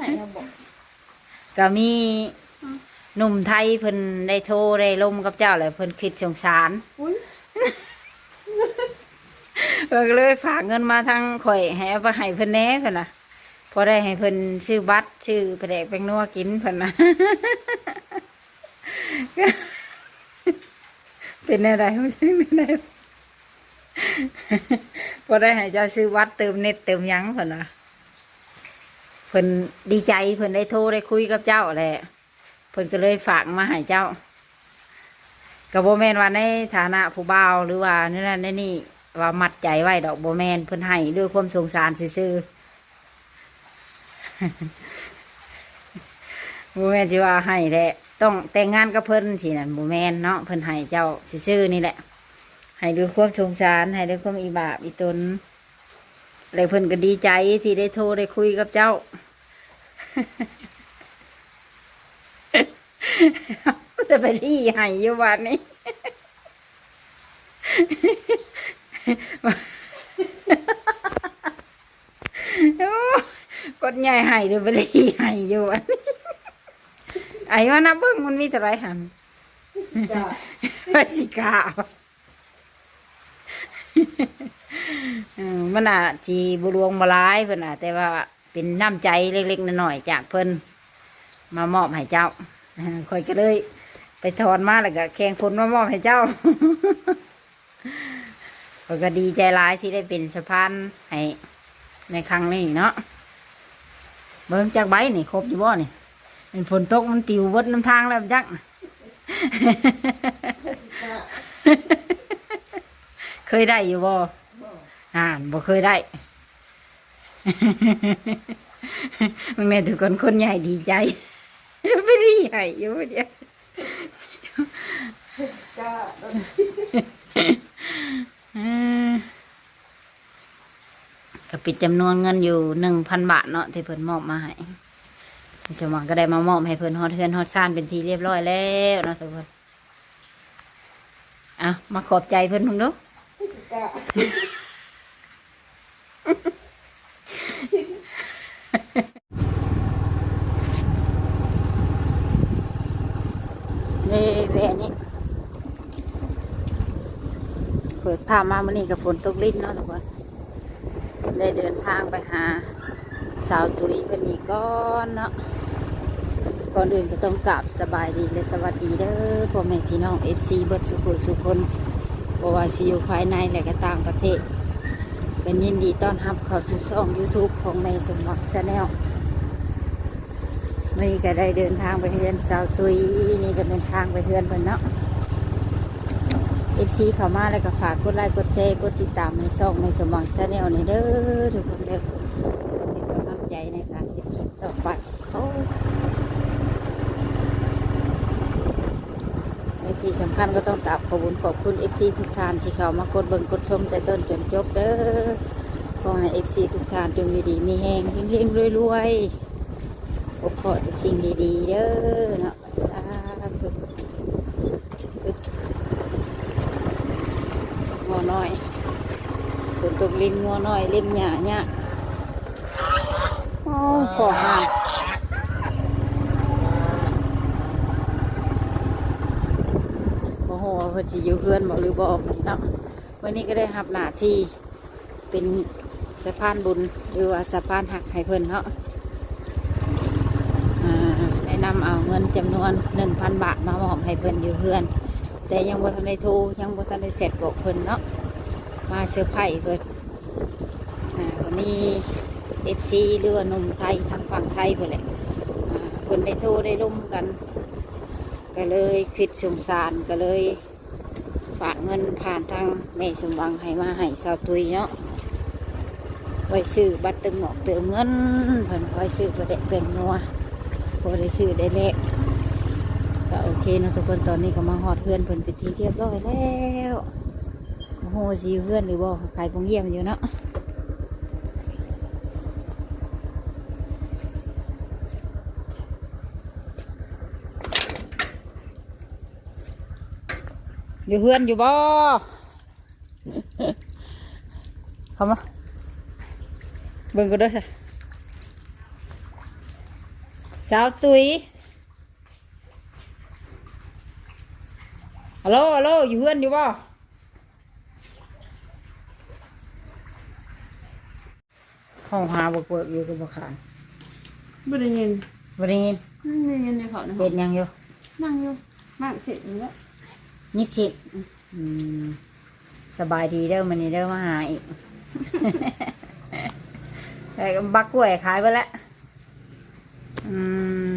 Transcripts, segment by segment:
ให้เราบอก ก็มีหนุ่มไทยเพิ่นได้โทรได้ลมกับเจ้าแหละเพิ่นคิดสงสารอุ้ยเพิ่นก็เลยฝากเงินมาทางข่อยให้เอาไปให้เพิ่นแหน่เพิ่นน่ะพอได้ให้เพิ่นชื่อบัตรชื่อแผดกแปงนัวกินเพิ่นน่ะ เป็นอะไรไม่ใช่ไม่ได้พอได้ให้เจ้าซื้อวัดเติมเน็ตเติมหยังเพิ่นน่ะ เพิ่นดีใจเพิ่นได้โทรได้คุยกับเจ้าแหละเพิ่นก็เลยฝากมาให้เจ้าก็บ่แมนว่าในฐานะผู้บ่าวหรือว่านี่นั่นนี่นี่ว่ามัดใจไว้ดอกบ่แมนเพิ่นให้ด้วยความสงสารซื่อบ่แม่นสิว่าให้แหละต้องแต่งงานกับเพิ่นสินั่นบ่แมนเนาะเพิ่นให้เจ้าซื่อนี่แหละให้ด้วยความสงสารให้ด้วยความอีบาปอีตน เลยเพิ่นก็ดีใจที่ได้โทรได้คุยกับเจ้า จะไปที่ให้อยู่วันนี้โอ้กดใหญ่ให้เดี๋ยวไปที่ให้อยู่วันนี้ไอ้ว่านับเบิ้งมันมีเท่าไหรหันจ้ะไปสิกาเออมันอาจจีบรวงบหลายเพิ่นอาจแต่ว่าเป็นน้ำใจเล็กๆน้อยๆจากเพิ่นมามอบให้เจ้าเออคอยก็เลย ไปถอนมาแล้วก็แข่งผลมามอบให้เจ้าก็ดีใจร้ายที่ได้เป็นสะพานให้ในครั้งนี้เนาะเบิ่งจากใบนี่ครบอยู่บ่นี่เป็นฝนตกมันปิวเบดน้ำทางแล้วจักเคยได้อยู่บ่ อ่านบ่เคยได้มึงเนี่ยทุกคนคนใหญ่ดีใจไม่ได้ใหญ่อยู่เดียวจ้ะอืมก็ปิดจำนวนเงินอยู่หนึ่งพันบาทเนาะที่เพิ่นมอบมาให้สมหวังก็ได้มามอบให้เพิ่นฮอดเทือนฮอดซ่านเป็นทีเรียบร้อยแล้วเนาะทุกคนอะมาขอบใจเพิ่นมึงดูจ้ะ นี่แหวนนี่เปิดภามามื่อนี้กับฝนตกลิ้นเนาะทุกคนได้เดินทางไปหา สาวตุ้ยเพิ่นอีกก้อนเนาะก่อนอื่นก็ต้องกราบสบายดีและสวัสดีเด้อพ่อแม่พี่น้องเอฟซีเบิร์ดสุขุสุคนบว่าสิอยู่ภายในและก็ต่างประเทศ กันยินดีต้อนรับเข้าสู่ช่อง YouTube ของแม่สมหวังชาแนลนี่ก็ได้เดินทางไปเฮือนสาวตุยนี่ก็เป็นทางไปเฮือนเพิ่นเนาะเอฟซีเข้ามาแล้วก็ฝากกดไลค์กดแชร์กดติดตามในช่องในสมองชาแนลนี่เด้อทุกคนเด้อเป็นกำลังใจในการติดคลิปต่อไปโอ้ใน ที่สำคัญก็ต้องกราบขอบคุณขอบคุณเอฟซีทุกท่านที่เขามากดเบิ่งกดชมแต่ต้นจนจบเด้อขอให้เอฟซีทุกท่านจงมีดีมีแหงเฮงๆรวยๆอบขอแต่สิ่งดีๆเด้อเนาะสาธุงัวน้อยฝนตกลิ้นงัวน้อยเล่มหญ้าเนี่ยโอ้ขอหา โอ้โหเพิ่นสิอยู่เพื่อนบอกหรือบอกเนาะวันนี้ก็ได้รับหน้าที่เป็นสะพานบุญหรือว่าสะพานหักให้เพิ่นเนาะอ่าแนะนำเอาเงินจำนวนหนึ่งพันบาทมามอบให้เพิ่นอยู่เพื่อน แต่ยังบ่ทันได้ทรยังบ่ทันได้เสร็จบอกเพิ่นเนาะมาเซอร์ไพรส์เพิ่นอ่าวันนี้เอฟซีหรือว่านุ่มไทยทางฝั่งไทยเพิ่นแหละอ่าเพิ่นได้ทรได้ร่มกัน ก็เลยคิดสงสารก็เลยฝากเงินผ่านทางแม่สมหวังให้มาให้สาวตุยเนาะไว้ซื้อบัตรเติมหมอกเติมเงินเพิ่นไว้ซื้อประเด็เป็นนัวพอได้ซื้อได้เละก็โอเคนะทุกคนตอนนี้ก็มาหอดเพื่อนเพิ่นไปทีเรียบร้อยแล้วโอ้โหสิอยู่เพื่อนหรือบ่ใครพงเยี่ยมอยู่เนาะ อยู่เพื่อนอยู่บ่เข้ามาเบิ่งก็ได้อค่ะสาวตุยฮัลโหลฮัลโหลอยู่เพื่อนอยู่บ่ห้องหาบกเปิดอยู่กับบ่ขานบ่ได้ยินวันนี้นั่งได้ยินในเขานะเป็ดยังอยู่นั่งอยู่มากสิอยู่แล้ว ยิบสิบอืมสบายดีเด้อมันนี่เด้อมาหาอีกแต่ก็บักกล้วยขายไปแล้วอืม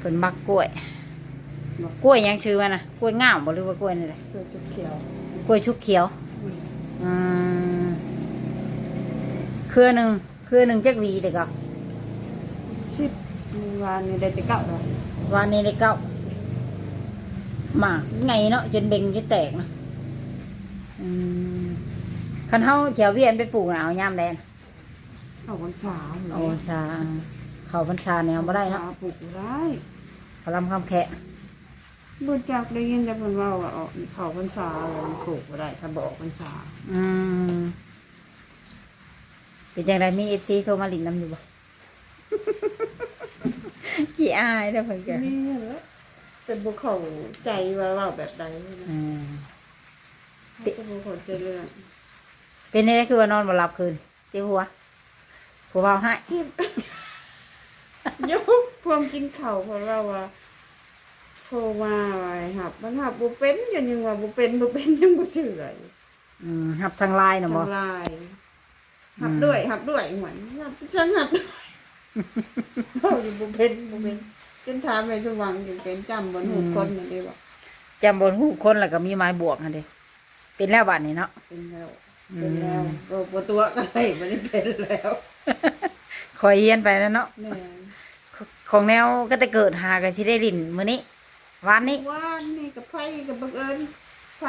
เป็นบักกล้วย กล้วยยังชื่อมันนะกล้วยง่ามบ่หรือว่ากล้วยนี่แหละตัวจุดเขียว กล้วยชุกเขียว อืมเครือหนึ่งเครือหนึ่งจักหวีเด็กอะชิบมีวานนี่ได้แต่เก่าแล้ววันนี้ได้เก้า หมากไงเนาะจนเบ่งจนแตกนะอืมคันเฮาแถวเวียนไปปลูกน่ะเอาย่ามแดนเขาวันสาวเอาพรรษาเขาพรรษาแนวบ่ได้เนาะปลูกบ่ได้พลำคำแคะบ่จักได้ยินแต่เพิ่นเว้าว่าออกเขาพรรษาแล้วมันปลูกบ่ได้ถ้าบ่ออกพรรษา อืมเป็นจังไดมีเอฟซีโทรมาหลินนำอยู่บ่กี่อายเด้อเพิ่นแกนี่เหรอ แต่บ่เข้าใจว่าเว้าแบบใดนะอืมก็บ่เข้าใจเรื่องเป็นนี่คือว่านอนบ่หลับคืนเจ็บหัวผัวเบาให้ชิบยกพวมกินข้าวเพราะเราว่าโทรมาไว้ครับ มันหับบ่เป็นยังยังว่าบ่เป็นบ่เป็นยังบ่เชื่ออยู่อืมหับทางไลน์น่ะบ่ ทำลายหับอืมด้วยหับด้วยเหมือนหับฉันหับด้วยเราอยู่บ่เป็นบ่เป็น จนถามไปสว่างอยู่เป็นจำบนหูคนนั่นเด้บ่จำบนหูคนแล้วก็มีไม้บวกหั่นเด้เป็นแล้วบัดนี้เนาะ เป็นแล้วอืมเป็นแล้วบ่บ่ตัวก็ได้บ่ได้เป็นแล้วคอยเฮียนไปแล้วเนาะแม่ของแนวก็จะเกิดหาก็สิได้ลิ้นมื้อนี้วันนี้ว่านนี่กับไฟกับบังเอิญไฟ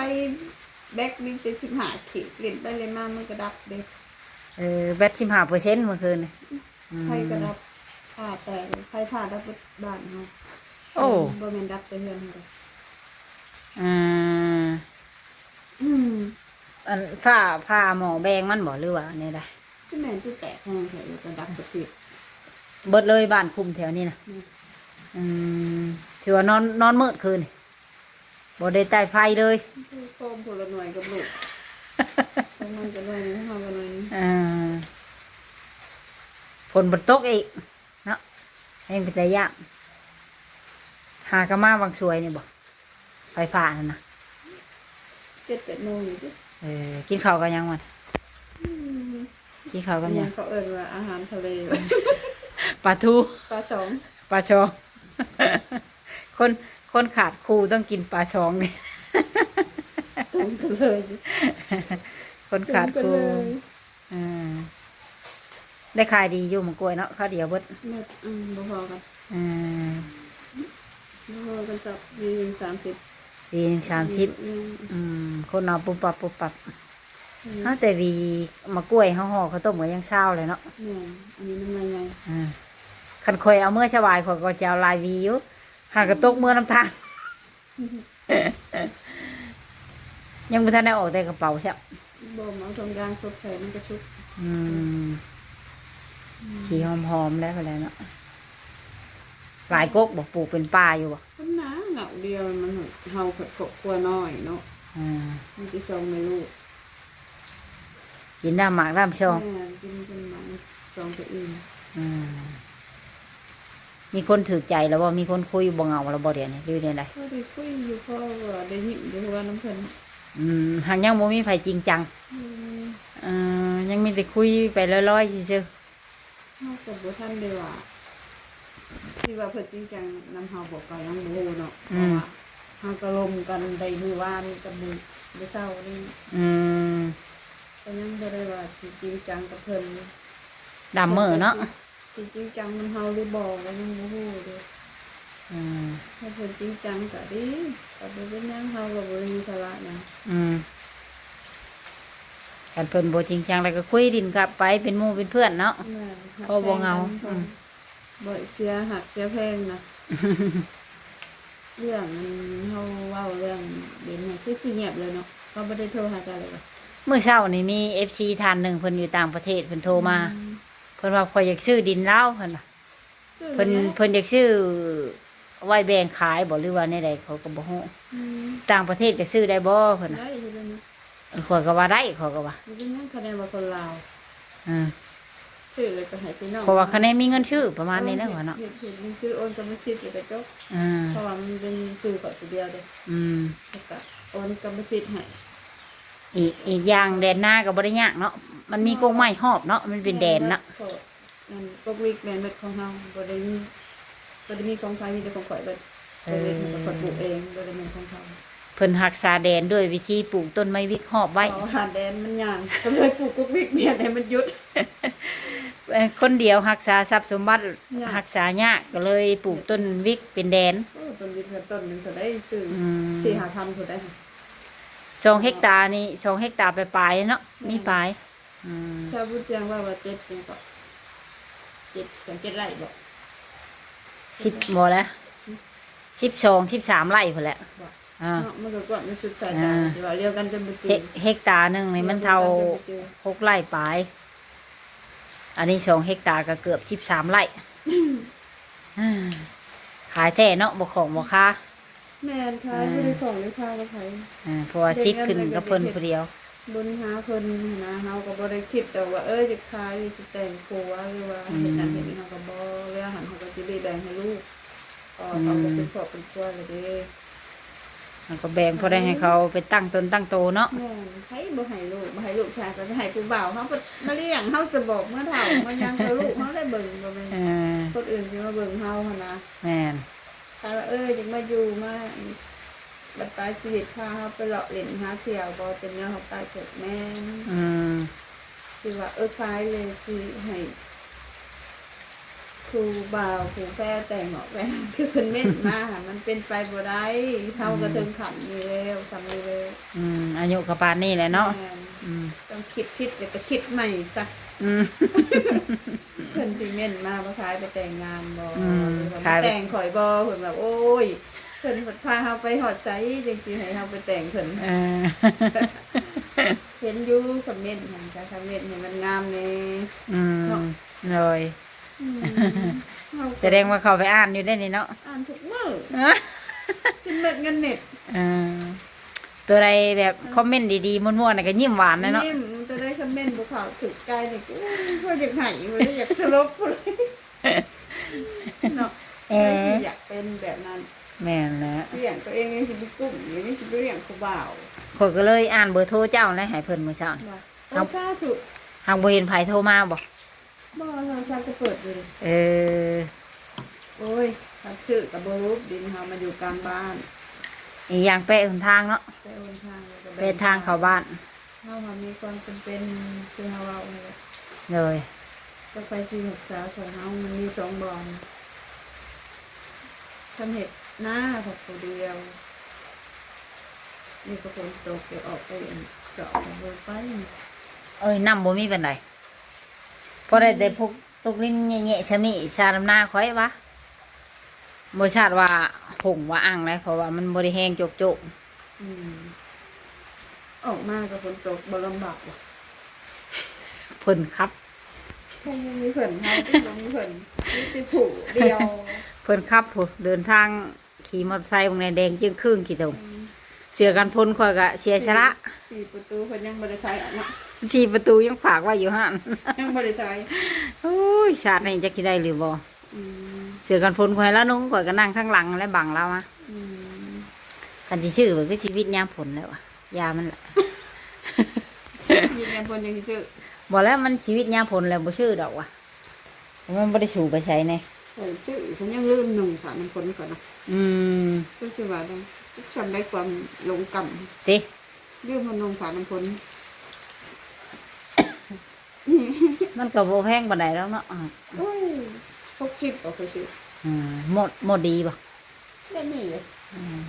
แบกนี่จะ15ขีดเล่นไปเล่นมามันก็ดับเด้เออแบต15%เมื่อคืนนี่อืมไฟก็ดับ ผ้าแต่ไฟผ้าดับบ้านเฮาโอ้บ่แม่นดับแต่เฮือนเฮาเด้อ่าอืมอันฝ้าผ้าหมอแบงมันบ่หรือว่านี่ได้ที่แม่นที่แตกแห้งใส่ก็ดับกระติดเบิดเลยบ้านคุมแถวนี้นะอืมอืมถือว่านอนนอนมืดคืนนี่บ่ได้ใต้ไฟเลยคือโฟมผลหน่วยกับลูกของมันก็หน่วยนึงเฮาก็หน่วยนึงอ่าฝนบนตกอีกเนาะ ให้เป็นแต่ยากหากระมาบางสวยนี่บ่ไฟฟ้านั่นนะเจ็ดแปดโมงอยู่ดิเออกินข้าวกันยังวันกินข้าวกันยังเขาเอิ้นว่าอาหารทะเลปลาทูปลาสองปลาชองคนคนขาดครูต้องกินปลาชองนี่ตรงกันเลยคนขาดตรงคกันรูเลยอ่า ได้ขายดีอยู่หมังกล้วยเนาะข้าวเดียวเบิดเม็ดอืมบ่พอกันอ่าบ่พอกันสักยี่สิบสามสิบปีหนึ่งสามสิบอืมอืมคนเอาปุบปับปุบปับอืมเฮาแต่วีมะกล้วยเฮาห่อข้าวต้มก็ยังเศร้าเลยเนาะแม่นอันนี้มันยังไงอ่าคันคอยเอาเมื่อชวายขอยก็จะเอาลายวีอยู่หากระตกเมื่อน้ำทาง ยังไม่ทันได้ออกแต่กระเป๋าใช่บ่มาเอาทองยางสดใส่มันก็ชุบ อืม สีหอมๆแล้วไปแล้วเนาะหลายกกบอกปลูกเป็นป่าอยู่บ่คนหนาเหงาเดียวมันเฮาขดขบครัวน้อยเนาะอ่ามันสิส่งให้ลูกกินน้ำหมากน้ำชองแม่กินเป็นหมันสองตัวอื่นอืมมีคนถือใจแล้วว่ามีคนคุยบ่เหงาแล้วบ่เดี๋ยวนี้หรือเดี๋ยวใดก็ได้คุยอยู่เพราะว่าได้ยินอยู่ว่าน้ำเพิ่นอืมหางยังบ่มีไผจริงจังอืมเอ่อยังมีแต่คุยไปลอยๆซื่อ เฮากับบ่ทันได้ว่าสิว่าเพิ่นจริงจังนำเฮาบอกก็ยังบ่รู้เนาะเพราะว่าเฮาก็ลมกันได้มื้อวานกับมื้อมื้อเช้านี่ๆอืมก็ยังบ่ได้ว่าสิจริงจังกับเพิ่นดำมือเนาะสิจริงจังนำเฮาหรือบ่ก็ยังบ่รู้เด้อืมถ้าเพิ่นจริงจังก็ดีก็บ่เป็นหยังเฮาก็บ่ได้มีภาระหยังอืม กันเพิ่นบ่จริงจังแล้วก็คุยดินกลับไปเป็นหมู่เป็นเพื่อนเนาะแม่หักเพราะบ่เหงาแพกันอืม บ่เสียหักเสียแพงนะเรื่องมันเฮาเว้าเรื่องเดี๋ยวนี้คือสิเงียบเลยเนาะก็บ่ได้โทรหากันเลยว่ะเมื่อเช้านี่มี FC ท่านหนึ่งเพิ่นอยู่ต่างประเทศเพิ่นโทรมาเพิ่นว่าข่อยอยากซื้อดินเล้าวเพิ่นน่ะซื้อเพิ่นแล้วเพิ่นอยากซื้อไว้แบ่งขายบ่หรือว่าในใดเขาก็บ่ฮู้อืมต่างประเทศก็ซื้อได้บ่เพิ่นน่ะได้ ข้อยก็ว่าได้ข้อยก็ว่ามันเป็นยังคะแนนว่าคนลาวอืมชื่อเลยก็ให้พี่น้องเพราะว่าคะแนนมีเงินซื้อประมาณนี้นะว่าเนาะเห็นเห็นมันชื่อโอนกรรมสิทธิ์อยู่แต่จบอืมเพราะว่ามันเป็นชื่อก่อนตัวเดียวเลยอืมแล้วก็โอนกรรมสิทธิ์ให้อีกอีกอย่างแดนหน้าก็บ่ได้ยากเนาะมันมีกรงไม้หอบเนาะมันเป็นแดนเนาะก็อันก็วิกแมนเม็ดของเฮาบ่ได้มีบ่ได้มีของใครมีแต่ของข่อยเบิดก็เลยมันก็ปลูกเองบ่ได้เป็นของเขาเพิ่นรักษาแดนด้วยวิธีปลูกต้นไม้วิกหอบไว้เอาหาแดนมันย่างก็เลยปลูกกุ๊กวิกเมียนให้มันหยุด เอ่อคนเดียวรักษาทรัพย์สมบัติยากรักษายากก็เลยปลูกต้นวิกเป็นแดนโอ้ต้นวิกกับต้นหนึงก็ได้ซื้ออม สี่ห้าพันก็ได้ สองเฮกตาร์นี่สองเฮกตาร์ไปปลายๆเนาะมีปลายอืมชาวพุทธเพียงว่าว่าเจ็ดเป็นก็เจ็ดสองเจ็ดไร่บ่สิบบ่แล้วสิบสองสิบสามไร่พอแหล้วบ่ อ่า เนาะมันก็กว่ามันสุดสายตาอ่า ที่ว่าเรียวกันจนบ่จืเฮดกเฮกตาร์หนึ่งนี่มันเท่าหกไร่ปลาย อันนี้สองเฮกตาร์ก็เกือบสิบสามไร่อ่าขายแท้เนาะบ่ของบ่ค้าแม่นขายบ่ได้ของเลยค่ะก็ขายอ่าเพราะว่าซิดขึ้นกับเพิ่นผู้เดียวบุญหาเพิ่นนะเฮาก็บ่ได้คิดแต่ว่า เอ้ยจะขายสิแต่งครัวหรือว่าเฮ็ดอันเฮ็ดนี้เฮาก็บ่เรื่องหันเฮาก็สิได้แบ่งให้ลูกก็เขาก็เป็นครอบเป็นครัวเลยเด้ มันก็แบ่งพอได้ให้เขาไปตั้งตนตั้งโตเนาะแม่นใครบ่ให้ลูกบ่ให้ลูกชายก็จะให้ผู้บ่าวเฮาเพิ่นมาเลี้ยงเฮาจะบอกเมื่อเฒ่ามันยังเอาลูกเฮาได้เบิ่งบ่แม่นเออคนอื่นสิมาเบิ่งเฮาหั่นนะแม่นถ้าว่าเอ้ยจังมาอยู่มาบัดปลายชีวิตพาเฮาไปเลาะเล่นหาเที่ยวบ่เป็นแนวเฮาไปเกิดแม่นอืมสิว่าเออคล้ายเลยสิให้ ครูบ่าวครูแฟแต่งออกไปคือเพิ่นเม็ดมาค่ะมันเป็นไปบ่ได้เท่ากระเทิงขันอยู่แล้วซ้ำอยู่แล้วอืมอายุกับปานนี่แหละเนาะแม่นอืมต้องคิดคิดแล้วก็คิดใหม่จ้ะอืม เพิ่นสิเม่นมาบ่คล้ายไปแต่งงานบ่อืมหรือว่าคล้ายไป แต่งข่อยบ่เพิ่นแบบโอ้ยเพิ่นพาเฮาไปฮอดไสจังสิให้เฮาไปแต่งเพิ่น เออ เห็นอยู่คอมเมนต์หั่นจ้ะคอมเมนต์ให้มันงามแน่อืมเลยอืมเฮาก็ แสดงว่าเขาไปอ่านอยู่ได้นี่เนาะอ่านทุกมื้อจนเม็ดเงินเน็ตเออตัวใดแบบคอมเมนต์ดีๆม่วนๆน่ะก็ยิ้มหวานนะเนาะนี่มันจะได้คอมเมนต์บุเขาถึกกายเนี่ยกูก็อยากไหายเลยอยากสลบเลยเนาะเอไม่อสิอยากเป็นแบบนั้นแม่นแหละเลี้ยงตัวเองยังสิบกุ้มหรือยังสิบเลี้ยงผู้บ่าวข้อยก็เลยอ่านเบอร์โทรเจ้าแล้วให้เพิ่นมื้อเช้านี่ว่าครัโอ้บชาถูกหากบ่เห็นไผโทรมาบ่ บ่ทางชาก็เปิดอยู่ดิเออ โอ้ยทำชื่อกับบรูปดินเฮามาอยู่กลางบ้านอีกอย่างแปะหนทางเนาะไปโอนทางแล้วก็เป็นทางเข้าบ้านเฮามามีความจำเป็นคือเฮาเอาเนี่ย เลย ก็ไปที่ศึกษาของเฮามันมีสองบอลทำเห็ดหน้าผักตัวเดียว นี่ก็คนโตกเดี๋ยวออกไปอันเจาะของเบอร์ไป เอ้ยน้ำบ่มีปานใด พอได้แต่พวกตกลิ้นแง่ๆชะมิชาดำหน้าค่อยวะบ่ชาติว่าผงว่าอ่างเลยเพราะว่ามันบ่ได้แห้งโจกอืมออกมากับคนโตกบลำบากว่ะๆเพิ่นครับคงยังมีเผินเฮาที่บ่มีเผินมีแติผูเดียวเพิ่นครับผู้เดินทางขี่มอเตอร์ไซค์บางในแดงจึงครึ่งกี่ตงเสือกันพ้นข่อยก็เสียชะละสี่ประตูเพิ่นยังบ่ได้ใช้ออกมา สี่ประตูยังฝากไว้อยู่หั่นยังบ่ได้ใช้โอ้ยชาตินี้จะคิดได้หรือบ่อืมเสือกันพ้นข่อยแล้วนุ่งข่อยก็นั่งข้างหลังและบังเราอะอืมกันสิชื่อมันก็ชีวิตยามผลแล้วอะยามันแหละยืนยันเพิ่นยังสิซื้อบอกแล้วมันชีวิตยามผลแล้วบ่ชื่อดอกว่ะมันบ่ได้สูไปใช้ในเพิ่นซื้อเพิ่นยังลืมหนึ่งค่ะมันคนก่อนนะอืมก็สิว่าต้องจำได้ความหลงกรรมติเรื่องมันนงฝาน้ำพ้น มันก็บ่แพงปานใดแล้วเนาะอ่าโอ้ยหกสิบก็คือสิอืมหมดหมดดีบ่ได้นี่เลยอืม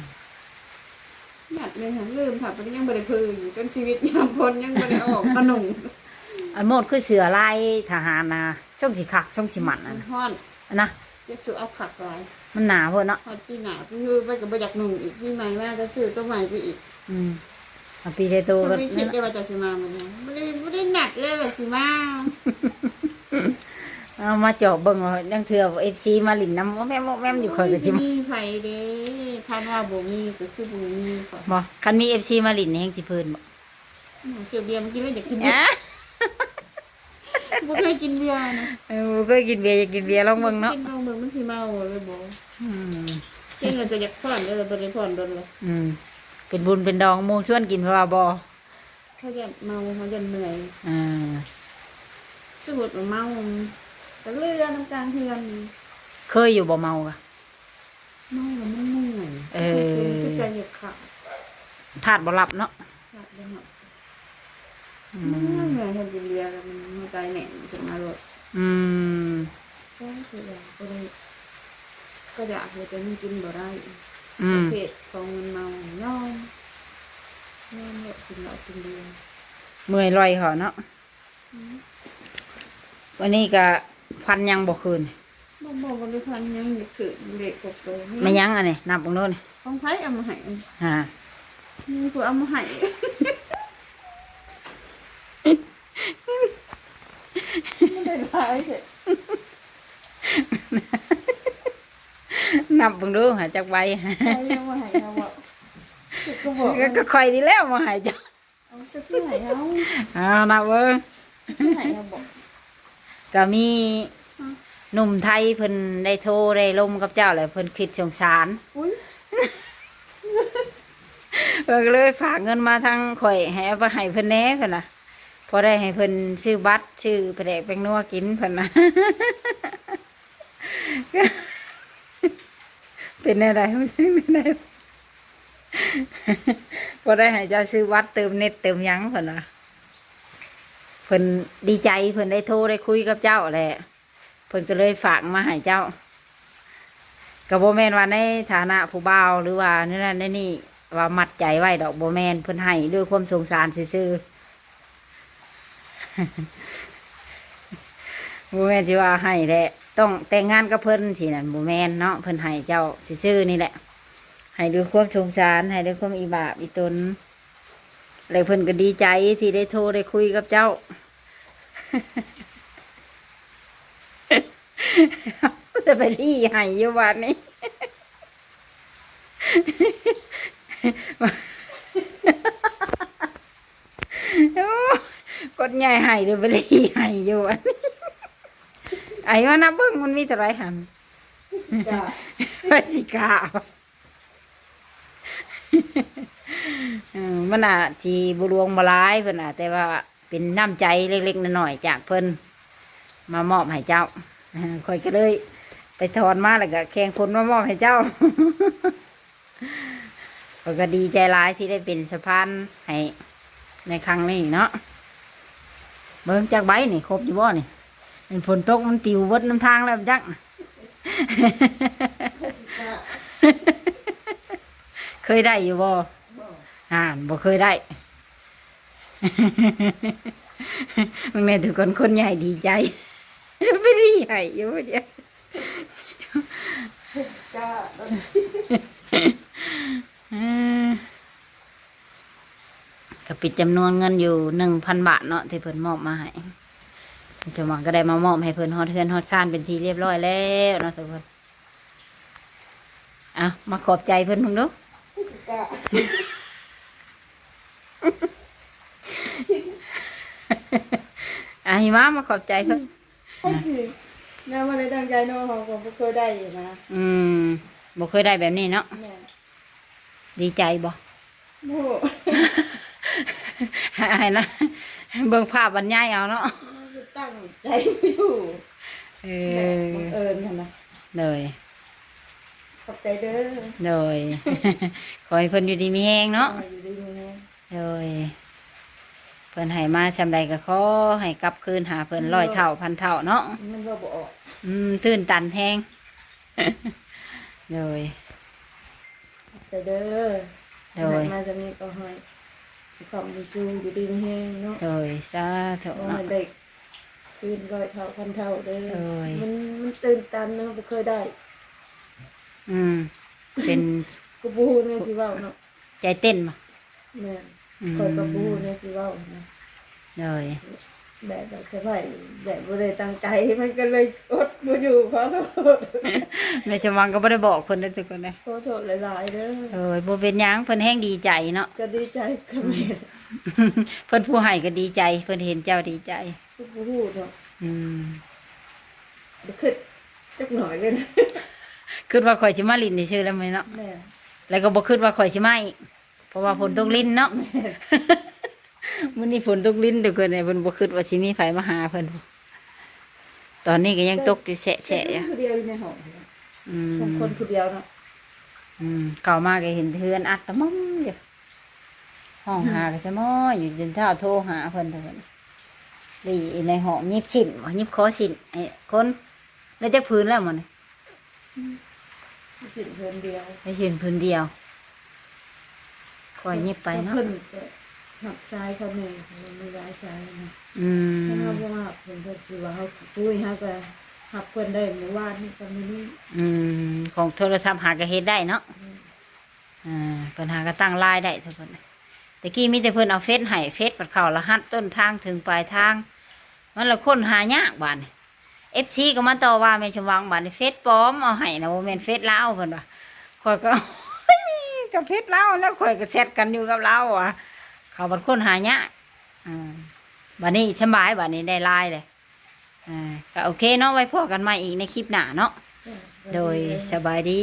หนัดเลยค่ะลืมค่ะตอนนี้ยังบริพืออยู่จนชีวิตยามพ้นยังบริออกขนมอันหมดคือเสือลายทหารนะช่องสิคักช่องสิมันอัอันนห้อนอันนะเจะชูเอาขักไว้มันหนาเพิ่นเนาะฮอดปีหนาคือไปกับบอยากหนุ่มอีกปีใหม่ว่าจะซื้อตัวใหม่ไปอีก อืม เอาปีเตโตคนก็ไม่คิดได้ว่าจะสิมามันนะไม่ได้ไม่ได้หนัดเลยว่าสิมาเอเอามาเจาะเบิ่งว่ายังเถื่อเอฟซีมาหลินน้ำว่าแม่มแม่มอยู่คอยก็สิสิมามีไผเด้คันว่าบ่มีก็คือบ่มีก่อนบ่คันมีเอฟซีมาหลินนี่แฮงสิเพิ่นบ่เสือเบียร์เมื่อกี้เลยอยากกินเบียอะร์บ่เคยกินเบียร์นะเออเคยกินเบียร์อยากกินเบียร์ลองเบิ่งเนาะกินลองเบิ่งมันสิเมาเลยบ่อืมกินแล้วก็อยากผ่อนเลยบ่ได้ผ่อนโดนเลยอืม เป็นบุญเป็นดองหมู่ชวนกินเพราะว่าบ่เขาจะเมาเขาจะเหนื่อยอ่าสมมุติว่าเมาก็เรือน้ำกลางเฮือนเคยอยู่บ่เมากะเมาแล้วมันเหนื่อยเออเป็นคือใจอยากขาดธาตุบ่หลับเนาะขาดไปหมดอืมันมเหนื่อยคนกินเบียร์แล้วมันหัวใจแหน่นขึ้นมาเลยอืมก็คืออยากก็เลยก็อยากเลยแต่มันกินบ่ได้ อืมเพศของมันเมาย่อมย่อมแบบกินเหล้ากินเบียร์เมื่อยลอยเขาเนาะวันนี้ก็ฟันยังบ่คืนบ่บอกบริพันธ์ยังเด็กถือเด็กกบโตไม่ยั้งอันนี้นับตรงโน้นนี่ของไผเอามาให้ฮะมีผู้เอามาให้ไม่ได้หลายเถอะ นับเบิ่งดูหาจักใบใครเอามาให้เราบอกก็บอกก็ก็ค่อยดีแล้วมาใหายจ้ะเอาจะที่ไหนเอาเอานับเบิ่งที่ไหนเราบอกก็มีอืมหนุ่มไทยเพิ่นได้โทรได้ลมกับเจ้าแหละเพิ่นคิดสงสาร อุ้ยเพิ่นก็เลยฝากเงินมาทางข่อยให้เอาไปให้เพิ่นแหน่เพิ่นน่ะพอได้ให้เพิ่นชื่อบัตรชื่อแผดกแป้งนัวกินเพิ่นน่ะ เป็นอะไรไม่ใช่ไม่ได้พอได้ให้เจ้าชื่อวัดเติมเน็ตเติมยังเพิ่นน่ะเพิ่นดีใจเพิ่นได้โทรได้คุยกับเจ้าแหละเพิ่นก็เลยฝากมาให้เจ้ากับโบแมนว่าในฐานะผู้บ่าวหรือว่านี่นั่นนี่ว่ามัดใจไว้ดอกโบแมนเพิ่นให้ด้วยความสงสารซื่อโบแมนที่ว่าให้แหละ ต้องแต่งงานกับเพิ่นสินั่นโบแมนเนาะเพิ่นให้เจ้าซื่อๆนี่แหละให้ด้วยความสงสารให้ด้วยความอีบาปอีตนเลยเพิ่นก็ดีใจที่ได้โทรได้คุยกับเจ้า จะไปรี่ให้อยู่วันนี้กดใหญ่ให้เดี๋ยวไปรี่ให้อยู่วันนี้ ไอ้ว่านับเบิ้งมันมีเท่าไหรหันจ้ะไปสิกาเออมันอะจีบุรวงบหลายเพิ่นอะ แต่ว่าเป็นน้ำใจเล็กๆน้อยๆจากเพิ่นมามอบให้เจ้าเออคอยก็เลย ไปถอนมาแล้วก็แข่งผลมามอบให้เจ้าข้อยก็ดีใจร้ายที่ได้เป็นสะพานให้ในครั้งนี้เนาะเบิ่งจากใบนี่ครบอยู่บ่นี่ เป็นฝนตกมันปิวเบดน้ำทางแล้วจัก เคยได้อยู่บ่อ่านบ่เคยได้ มึงเนี่ยทุกคนคนใหญ่ดีใจไม่ได้ใหญ่อยู่เดียวจ้าก็ปิดจำนวนเงินอยู่หนึ่งพันบาทเนาะที่เพิ่นมอบมาให้ สมองก็ได้มามอบให้เพิ่นฮอดเทือนฮอดซ่านเป็นทีเรียบร้อยแล้วเนาะทุกคนอะมาขอบใจเพิ่นมึงดูจ้าอะหิมามาขอบใจเพิ่นจริงงานมาในดังใจเนาะเขาก็บ่เคยได้อยู่นะอืมบ่เคยได้แบบนี้เนาะแม่ดีใจบ่โอ้ให้นะเบิ่งภาพบรรยายเอาเนาะ ตั้งใจไม่ถูกเอบังอเอิญค่ะนะเลยขอบใจเด้อเลยขอให้เพิ่นอยู่ดีมีแฮงเนาะอยู่ดีมีแรงเลยเพิ่นให้มาชำใดก็ขอให้กลับคืนหาเพิ่นร้อยเท่าพันเท่าเนาะมันก็บ่ออกอืมตื่นตันแฮงเลยขอบใจเด้อเลยมาจะมีก็ให้ขอบดีจูอยู่ดีมีแรงเนาะเลยสาธุโอ้เนาะยเด็ก ตื่นร้อยเท่าพันเท่าเด้อเอ้ย มันมันตื่นตันเนาะบ่เคยได้อืม เป็นกูบูเนี่ยสิเว้าเนาะใจเต้นบ่แม่นอืมคอยกับบูเนี่ยสิเว้านะเลยแบบแบบสบายแบบบ่ได้ตั้งใจมันก็เลยอดบ่อยู่ขอโทษแม่ชมวังก็บ่ได้บอกคนได้อทุกคนเลยขอโทษหลายๆเด้อเออบ่เป็นหยังเพิ่นแห้งดีใจเนาะ ก็ดีใจกับแม่ เพิ่นผู้ให้ก็ดีใจ เพิ่นเห็นเจ้าดีใจ ทุกผู้รู้เนาะอืมเดี๋ยวขึ้นจักหน่อยเลยนะคิดว่าข่อยสิมาลิ้นซื่อๆแล้วไหมเนาะแม่แล้วก็บ่คิดว่าข่อยสิมาอีกเพราะว่าฝนตกลิ้นเนาะมื้อนี้ฝนตกลิ้นเดี๋ยวเกินเนี่ยเพิ่นบ่คิดว่าสิมีไผมาหาเพิ่นตอนนี้ก็ยังตกอยู่แฉะๆอยู่คนเดียวอยู่ในห้องเนี่ยอืสองมคนคนเดียวเนาะอืมเก่ามากก็เห็นเทือนอัดตะมุมอยู่ห้องหาก็จะม้ออยู่จนเท่าโทรหาเพิ่นเพิ่น ดีในห้องยิบสินบ่ยิบคอสินไอ้คนแล้วจักพื้นแล้วมันสิเพิ่นเดียวได้สินพื้นเดียวคอยยิบไปเนาะเพิ่นก็หักชายเขาแม่มันไม่ย้ายชายนะอืมถ้าเราบ่หักเพิ่นก็สิว่าเฮาปุ้ยเฮาก็หักเพิ่นได้เมื่อวานนี้ก็มื้อนี้อืมของโทรศัพท์หากระเฮ็ดได้เนาะอ่าปัญหาก็ตั้งไลน์ได้ทุกคนแต่กี้มีแต่เพิ่นเอาเฟซให้เฟซปัดเข้ารหัสต้นทางถึงปลายทาง มันละคนหายากบาดเอฟซีก็มาต่อว่าแม่ชมวังบาดนี้เฟซปลอมเอาให้นะบ่แม่นเฟซลาวเพิ่นว่าข่อยก็กับเฟซลาวแล้วข่อยก็แชทกันอยู่กับเราอะเขาบัดคนหายากอ่าบัดนี้สำบายบัดนี้ได้ไลน์เลยอ่าก็โอเคเนาะไว้พอกันใหม่อีกในคลิปหน้าเนาะโดยสบายดี